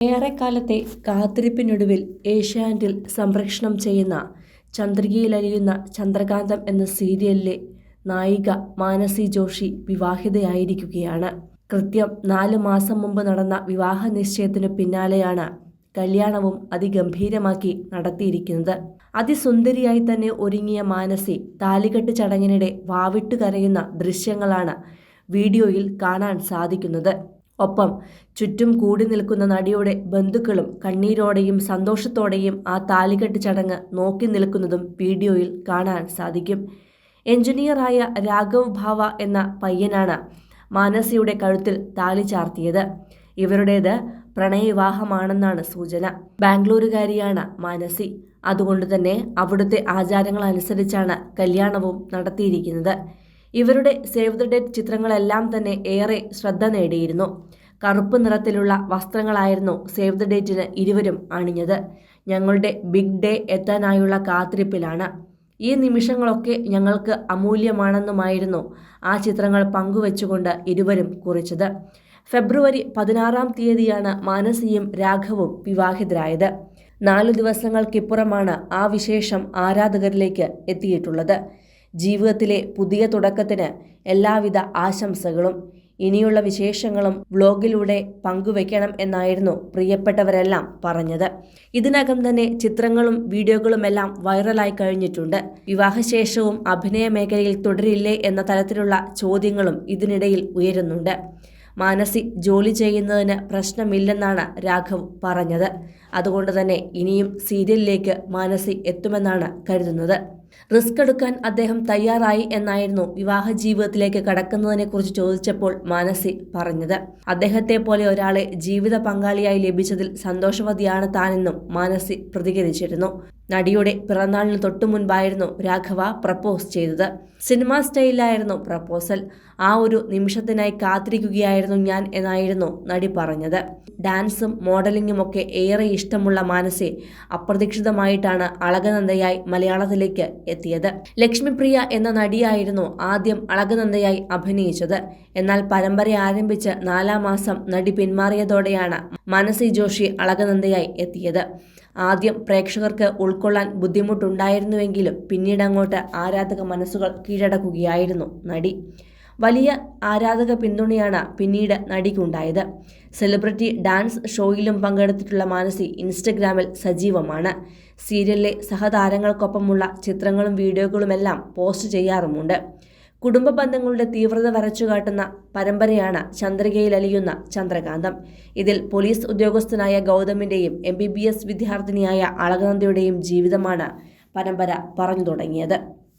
ഏറെക്കാലത്തെ കാത്തിരിപ്പിനൊടുവിൽ ഏഷ്യാനെറ്റിൽ സംപ്രേഷണം ചെയ്യുന്ന ചന്ദ്രികയിലലിയുന്ന ചന്ദ്രകാന്തം എന്ന സീരിയലിലെ നായിക മാനസി ജോഷി വിവാഹിതയായിരിക്കുകയാണ്. കൃത്യം നാല് മാസം മുമ്പ് നടന്ന വിവാഹ നിശ്ചയത്തിനു പിന്നാലെയാണ് കല്യാണവും അതിഗംഭീരമാക്കി നടത്തിയിരിക്കുന്നത്. അതിസുന്ദരിയായി തന്നെ ഒരുങ്ങിയ മാനസി താലികെട്ട് ചടങ്ങിനിടെ വാവിട്ട് കരയുന്ന ദൃശ്യങ്ങളാണ് വീഡിയോയിൽ കാണാൻ സാധിക്കുന്നത്. ഒപ്പം ചുറ്റും കൂടി നിൽക്കുന്ന നടിയുടെ ബന്ധുക്കളും കണ്ണീരോടെയും സന്തോഷത്തോടെയും ആ താലികെട്ട് ചടങ്ങ് നോക്കി നിൽക്കുന്നതും വീഡിയോയിൽ കാണാൻ സാധിക്കും. എഞ്ചിനീയറായ രാഘവ് ഭാവ എന്ന പയ്യനാണ് മാനസിയുടെ കഴുത്തിൽ താലി ചാർത്തിയത്. ഇവരുടേത് പ്രണയവിവാഹമാണെന്നാണ് സൂചന. ബാംഗ്ലൂരുകാരിയാണ് മാനസി. അതുകൊണ്ട് തന്നെ അവിടുത്തെ ആചാരങ്ങൾ അനുസരിച്ചാണ് കല്യാണവും നടത്തിയിരിക്കുന്നത്. ഇവരുടെ സേവ് ദ ഡേറ്റ് ചിത്രങ്ങളെല്ലാം തന്നെ ഏറെ ശ്രദ്ധ നേടിയിരുന്നു. കറുപ്പ് നിറത്തിലുള്ള വസ്ത്രങ്ങളായിരുന്നു സേവ് ദ ഡേറ്റിന് ഇരുവരും അണിഞ്ഞത്. ഞങ്ങളുടെ ബിഗ് ഡേ എത്താനായുള്ള കാത്തിരിപ്പിലാണ്. ഈ നിമിഷങ്ങളൊക്കെ ഞങ്ങൾക്ക് അമൂല്യമാണെന്നുമായിരുന്നു ആ ചിത്രങ്ങൾ പങ്കുവെച്ചുകൊണ്ട് ഇരുവരും കുറിച്ചത്. ഫെബ്രുവരി പതിനാറാം തീയതിയാണ് മാനസിയും രാഘവും വിവാഹിതരായത്. നാലു ദിവസങ്ങൾക്കിപ്പുറമാണ് ആ വിശേഷം ആരാധകരിലേക്ക് എത്തിയിട്ടുള്ളത്. ജീവിതത്തിലെ പുതിയ തുടക്കത്തിന് എല്ലാവിധ ആശംസകളും. ഇനിയുള്ള വിശേഷങ്ങളും വ്ലോഗിലൂടെ പങ്കുവെക്കണം എന്നായിരുന്നു പ്രിയപ്പെട്ടവരെല്ലാം പറഞ്ഞത്. ഇതിനകം തന്നെ ചിത്രങ്ങളും വീഡിയോകളുമെല്ലാം വൈറലായി കഴിഞ്ഞിട്ടുണ്ട്. വിവാഹശേഷവും അഭിനയ മേഖലയിൽ തുടരില്ലേ എന്ന തരത്തിലുള്ള ചോദ്യങ്ങളും ഇതിനിടയിൽ ഉയരുന്നുണ്ട്. മാനസി ജോലി ചെയ്യുന്നതിന് പ്രശ്നമില്ലെന്നാണ് രാഘവ് പറഞ്ഞത്. അതുകൊണ്ട് തന്നെ ഇനിയും സീരിയലിലേക്ക് മാനസി എത്തുമെന്നാണ് കരുതുന്നത്. റിസ്ക് എടുക്കാൻ അദ്ദേഹം തയ്യാറായി എന്നായിരുന്നു വിവാഹ ജീവിതത്തിലേക്ക് കടക്കുന്നതിനെ കുറിച്ച് ചോദിച്ചപ്പോൾ മാനസി പറഞ്ഞത്. അദ്ദേഹത്തെ പോലെ ഒരാളെ ജീവിത പങ്കാളിയായി ലഭിച്ചതിൽ സന്തോഷവതിയാണ് താനെന്നും മാനസി പ്രതികരിച്ചിരുന്നു. നടിയുടെ പിറന്നാളിന് തൊട്ടു മുൻപായിരുന്നു രാഘവ പ്രപ്പോസ് ചെയ്തത്. സിനിമാ സ്റ്റൈലായിരുന്നു പ്രപ്പോസൽ. ആ ഒരു നിമിഷത്തിനായി കാത്തിരിക്കുകയായിരുന്നു ഞാൻ എന്നായിരുന്നു നടി പറഞ്ഞത്. ഡാൻസും മോഡലിംഗും ഒക്കെ ഏറെ ഇഷ്ടമുള്ള മാനസെ അപ്രതീക്ഷിതമായിട്ടാണ് അളകനന്ദയായി മലയാളത്തിലേക്ക് എത്തിയത്. ലക്ഷ്മിപ്രിയ എന്ന നടിയായിരുന്നു ആദ്യം അളകനന്ദയായി അഭിനയിച്ചത്. എന്നാൽ പരമ്പര ആരംഭിച്ച് നാലാം മാസം നടി പിന്മാറിയതോടെയാണ് മാനസി ജോഷി അളകനന്ദയായി എത്തിയത്. ആദ്യം പ്രേക്ഷകർക്ക് ഉൾക്കൊള്ളാൻ ബുദ്ധിമുട്ടുണ്ടായിരുന്നുവെങ്കിലും പിന്നീട് അങ്ങോട്ട് ആരാധക മനസ്സുകൾ കീഴടക്കുകയായിരുന്നു നടി. വലിയ ആരാധക പിന്തുണയാണ് പിന്നീട് നടിക്കുണ്ടായത്. സെലിബ്രിറ്റി ഡാൻസ് ഷോയിലും പങ്കെടുത്തിട്ടുള്ള മാനസി ഇൻസ്റ്റഗ്രാമിൽ സജീവമാണ്. സീരിയലിലെ സഹതാരങ്ങൾക്കൊപ്പമുള്ള ചിത്രങ്ങളും വീഡിയോകളുമെല്ലാം പോസ്റ്റ് ചെയ്യാറുമുണ്ട്. കുടുംബ ബന്ധങ്ങളുടെ തീവ്രത വരച്ചുകാട്ടുന്ന പരമ്പരയാണ് ചന്ദ്രികയിൽ അലിയുന്ന ചന്ദ്രകാന്തം. ഇതിൽ പോലീസ് ഉദ്യോഗസ്ഥനായ ഗൗതമിന്റെയും എം ബി ബി എസ് വിദ്യാർത്ഥിനിയായ അളകനന്ദയുടെയും ജീവിതമാണ് പരമ്പര പറഞ്ഞു തുടങ്ങിയത്.